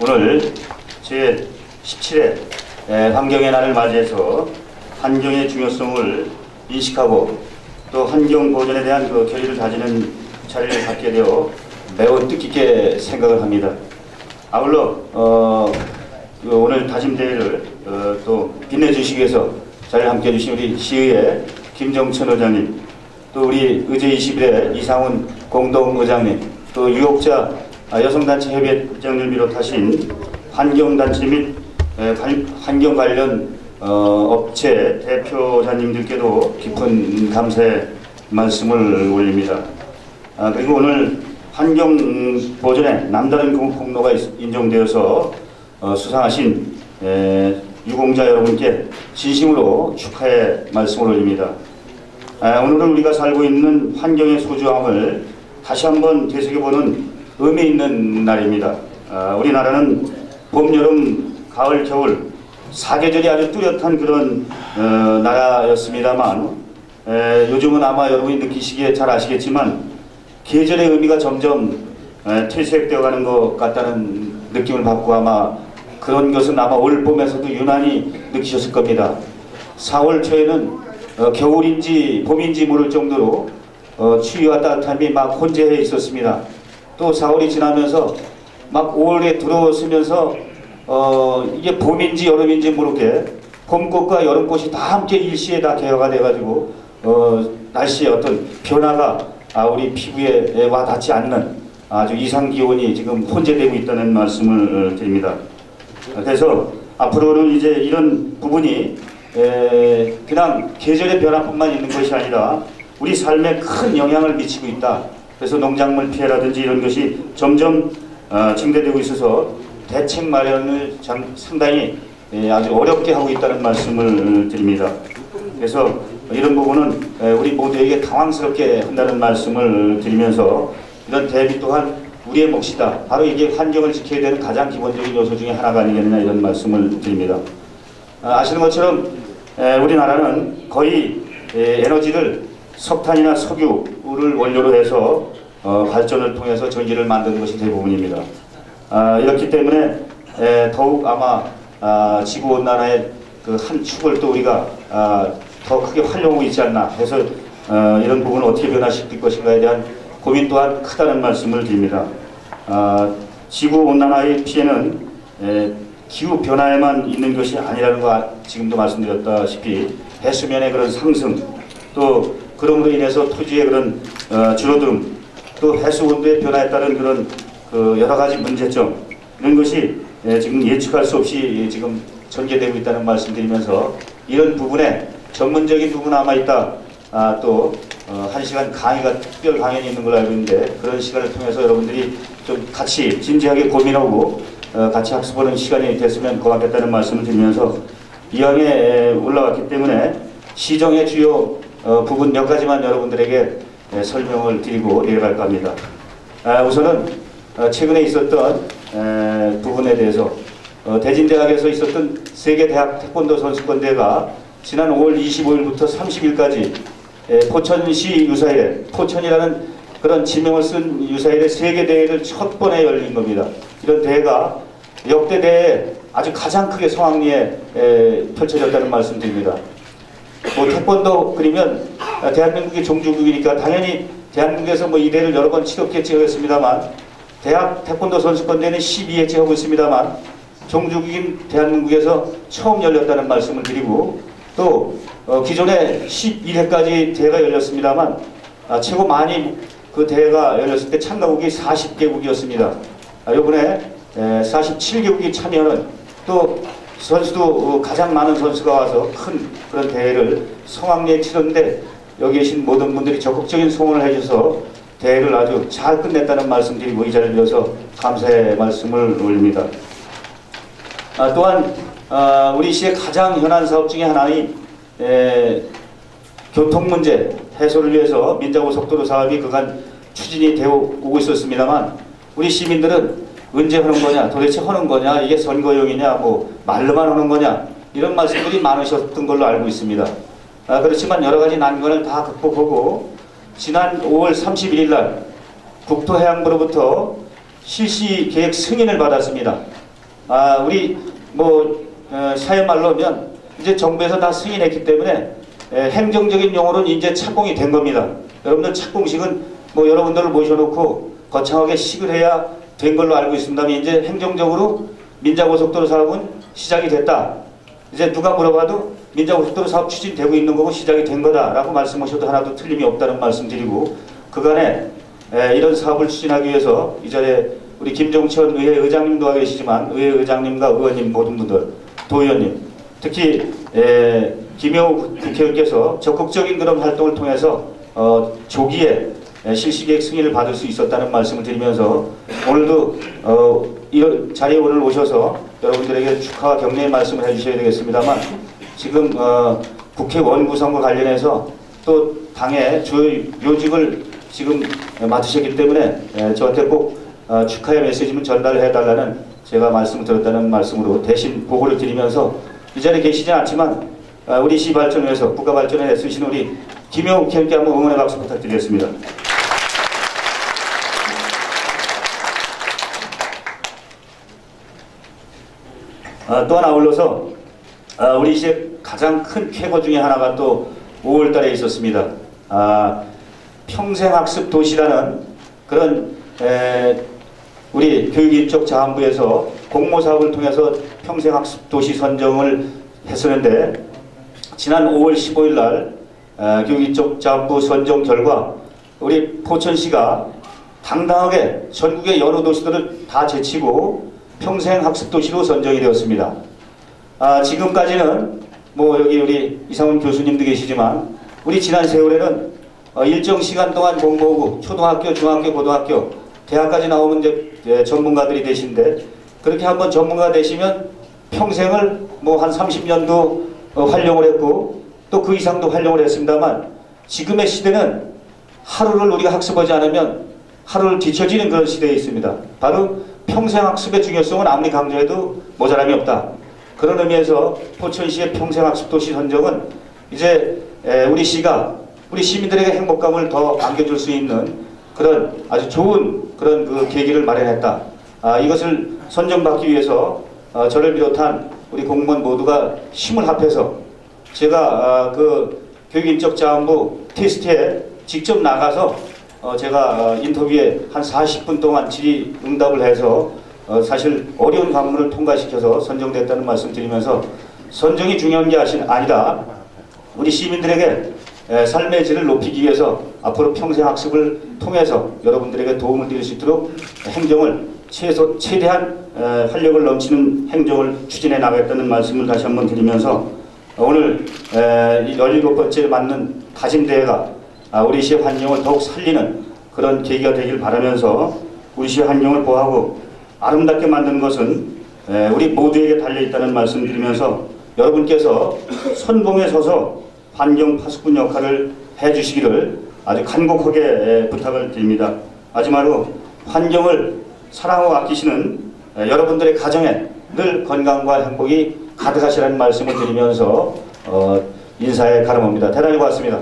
오늘 제 17회 환경의 날을 맞이해서 환경의 중요성을 인식하고 또 환경 보존에 대한 그 결의를 다지는 자리를 갖게 되어 매우 뜻깊게 생각을 합니다. 아울러 어, 그 오늘 다짐 대회를 어, 또 빛내주시기 위해서 자리를 함께 해주신 우리 시의회 김정천 의장님, 또 우리 의제 21회 이상훈 공동의장님, 또 유혹자 여성단체 협의회장을 비롯하신 환경단체 및 환경 관련 어, 업체 대표자님들께도 깊은 감사의 말씀을 올립니다. 아, 그리고 오늘 환경 보존에 남다른 공- 공로가 있- 인정되어서 어, 수상하신 에, 유공자 여러분께 진심으로 축하의 말씀을 올립니다. 아, 오늘은 우리가 살고 있는 환경의 소중함을 다시 한번 되새겨보는 의미 있는 날입니다. 아, 우리나라는 봄, 여름, 가을, 겨울 사계절이 아주 뚜렷한 그런 어, 나라였습니다만 에, 요즘은 아마 여러분이 느끼시기에 잘 아시겠지만 계절의 의미가 점점 에, 퇴색되어 가는 것 같다는 느낌을 받고 아마 그런 것은 아마 올 봄에서도 유난히 느끼셨을 겁니다. 4월 초에는 어, 겨울인지 봄인지 모를 정도로 어, 추위와 따뜻함이 막 혼재해 있었습니다. 또 4월이 지나면서 막 5월에 들어서면서 어, 이게 봄인지 여름인지 모르게 봄꽃과 여름꽃이 다 함께 일시에 다 개화가 돼가지고 어, 날씨의 어떤 변화가 아, 우리 피부에 와 닿지 않는 아주 이상 기온이 지금 혼재되고 있다는 말씀을 어, 드립니다. 그래서 앞으로는 이제 이런 부분이 에, 그냥 계절의 변화뿐만 있는 것이 아니라 우리 삶에 큰 영향을 미치고 있다. 그래서 농작물 피해라든지 이런 것이 점점 어, 증대되고 있어서 대책 마련을 장- 상당히 에, 아주 어렵게 하고 있다는 말씀을 드립니다. 그래서 이런 부분은 에, 우리 모두에게 당황스럽게 한다는 말씀을 드리면서 이런 대비 또한 우리의 몫이다. 바로 이게 환경을 지켜야 되는 가장 기본적인 요소 중에 하나가 아니겠느냐 이런 말씀을 드립니다. 아, 아시는 것처럼 에, 우리나라는 거의 에, 에너지를 석탄이나 석유를 원료로 해서 어, 발전을 통해서 전기를 만드는 것이 대부분입니다. 아, 이렇기 때문에 에, 더욱 아마 아, 지구 온난화의 그 한 축을 또 우리가 아, 더 크게 활용하고 있지 않나 해서 어, 이런 부분을 어떻게 변화시킬 것인가에 대한 고민 또한 크다는 말씀을 드립니다. 아, 지구 온난화의 피해는 에, 기후 변화에만 있는 것이 아니라는 거 아- 지금도 말씀드렸다시피 해수면의 그런 상승 또 그럼으로 인해서 토지의 그런 어, 줄어듦 또 해수 온도의 변화에 따른 그런 그 여러 가지 문제점 이런 것이 예, 지금 예측할 수 없이 지금 전개되고 있다는 말씀드리면서 이런 부분에 전문적인 부분 아마 있다 아, 또 어, 한 시간 강의가 특별 강연이 있는 걸로 알고 있는데 그런 시간을 통해서 여러분들이 좀 같이 진지하게 고민하고 어, 같이 학습하는 시간이 됐으면 고맙겠다는 말씀을 드리면서 이왕에 에, 올라왔기 때문에 시정의 주요 어, 부분 몇 가지만 여러분들에게 에, 설명을 드리고 내려갈까 합니다. 아, 우선은 어, 최근에 있었던 에, 부분에 대해서 어, 대진대학에서 있었던 세계대학 태권도 선수권대회가 지난 5월 25일부터 30일까지 에, 포천시 유사일에 포천이라는 그런 지명을 쓴 유사일의 세계대회를 첫 번에 열린 겁니다. 이런 대회가 역대 대회 아주 가장 크게 성황리에 에, 펼쳐졌다는 말씀드립니다. 뭐 태권도 그러면 아, 대한민국이 종주국이니까 당연히 대한민국에서 뭐 이 대회를 여러 번 치렀겠지 하겠습니다만 대학 태권도 선수권대회는 12회째 하고 있습니다만 종주국인 대한민국에서 처음 열렸다는 말씀을 드리고 또 어, 기존에 11회까지 대회가 열렸습니다만 아, 최고 많이 그 대회가 열렸을 때 참가국이 40개국이었습니다. 아, 이번에 47개국이 참여하는 또 선수도 어, 가장 많은 선수가 와서 큰 그런 대회를 성황리에 치렀는데 여기 계신 모든 분들이 적극적인 소원을 해줘서 대회를 아주 잘 끝냈다는 말씀드리고 이 자리를 빌어서 감사의 말씀을 올립니다. 아, 또한 아, 우리 시의 가장 현안 사업 중에 하나인 에, 교통 문제 해소를 위해서 민자고속도로 사업이 그간 추진이 되어 오고 있었습니다만 우리 시민들은 언제 하는 거냐 도대체 하는 거냐 이게 선거용이냐 뭐 말로만 하는 거냐 이런 말씀들이 많으셨던 걸로 알고 있습니다. 아, 그렇지만 여러 가지 난관을 다 극복하고 지난 5월 31일 날 국토해양부로부터 실시 계획 승인을 받았습니다. 아, 우리 뭐 어, 사회 말로 하면 이제 정부에서 다 승인했기 때문에 에, 행정적인 용어로는 이제 착공이 된 겁니다. 여러분들 착공식은 뭐 여러분들을 모셔놓고 거창하게 식을 해야 된 걸로 알고 있습니다만 이제 행정적으로 민자고속도로 사업은 시작이 됐다. 이제 누가 물어봐도 민자고속도로 사업 추진되고 있는 거고 시작이 된 거다라고 말씀하셔도 하나도 틀림이 없다는 말씀드리고 그간에 에, 이런 사업을 추진하기 위해서 이 자리에 우리 김종천 의회 의장님도 와 계시지만 의회 의장님과 의원님 모든 분들 도의원님 특히 에, 김영우 국회의원께서 적극적인 그런 활동을 통해서 어, 조기에 에, 실시계획 승인을 받을 수 있었다는 말씀을 드리면서 오늘도 어, 이런 자리에 오늘 오셔서 여러분들에게 축하와 격려의 말씀을 해주셔야 되겠습니다만 지금 어, 국회 원구성과 관련해서 또 당의 주요 요직을 지금 맡으셨기 때문에 에, 저한테 꼭 어, 축하의 메시지를 전달해 달라는 제가 말씀을 드렸다는 말씀으로 대신 보고를 드리면서 이 자리에 계시지 않지만 어, 우리 시 발전을 위해서 국가 발전에 애쓰신 우리 김영욱 국회의원께 한번 응원의 박수 부탁드리겠습니다. 아, 또한 아울러서 아, 우리 시의 가장 큰 쾌거 중에 하나가 또 5월 달에 있었습니다. 아, 평생학습 도시라는 그런 에, 우리 교육인적 자원부에서 공모 사업을 통해서 평생학습 도시 선정을 했었는데 지난 5월 15일 날 어, 교육인적 자원부 선정 결과 우리 포천시가 당당하게 전국의 여러 도시들을 다 제치고 평생 학습도시로 선정이 되었습니다. 아, 지금까지는 뭐 여기 우리 이상훈 교수님도 계시지만 우리 지난 세월에는 어, 일정 시간 동안 공부하고 초등학교, 중학교, 고등학교, 대학까지 나오면 이제 예, 전문가들이 되신데 그렇게 한번 전문가 되시면 평생을 뭐 한 30년도 어, 활용을 했고 또 그 이상도 활용을 했습니다만 지금의 시대는 하루를 우리가 학습하지 않으면 하루를 뒤처지는 그런 시대에 있습니다. 바로 평생학습의 중요성은 아무리 강조해도 모자람이 없다. 그런 의미에서 포천시의 평생학습 도시 선정은 이제 우리 시가 우리 시민들에게 행복감을 더 안겨줄 수 있는 그런 아주 좋은 그런 그 계기를 마련했다. 아, 이것을 선정받기 위해서 어, 저를 비롯한 우리 공무원 모두가 힘을 합해서 제가 아, 그 교육인적 자원부 테스트에 직접 나가서 어, 제가 어, 인터뷰에 한 40분 동안 질의 응답을 해서 어, 사실 어려운 관문을 통과시켜서 선정됐다는 말씀 드리면서 선정이 중요한 게 아니다. 우리 시민들에게 삶의 질을 높이기 위해서 앞으로 평생 학습을 통해서 여러분들에게 도움을 드릴 수 있도록 행정을 최소, 최대한 활력을 넘치는 행정을 추진해 나가겠다는 말씀을 다시 한번 드리면서 오늘 17번째 맞는 다짐대회가 아, 우리 시의 환경을 더욱 살리는 그런 계기가 되길 바라면서 우리 시의 환경을 보호하고 아름답게 만드는 것은 우리 모두에게 달려있다는 말씀 드리면서 여러분께서 선봉에 서서 환경 파수꾼 역할을 해주시기를 아주 간곡하게 부탁을 드립니다. 마지막으로 환경을 사랑하고 아끼시는 여러분들의 가정에 늘 건강과 행복이 가득하시라는 말씀을 드리면서 어, 인사에 가름합니다. 대단히 고맙습니다.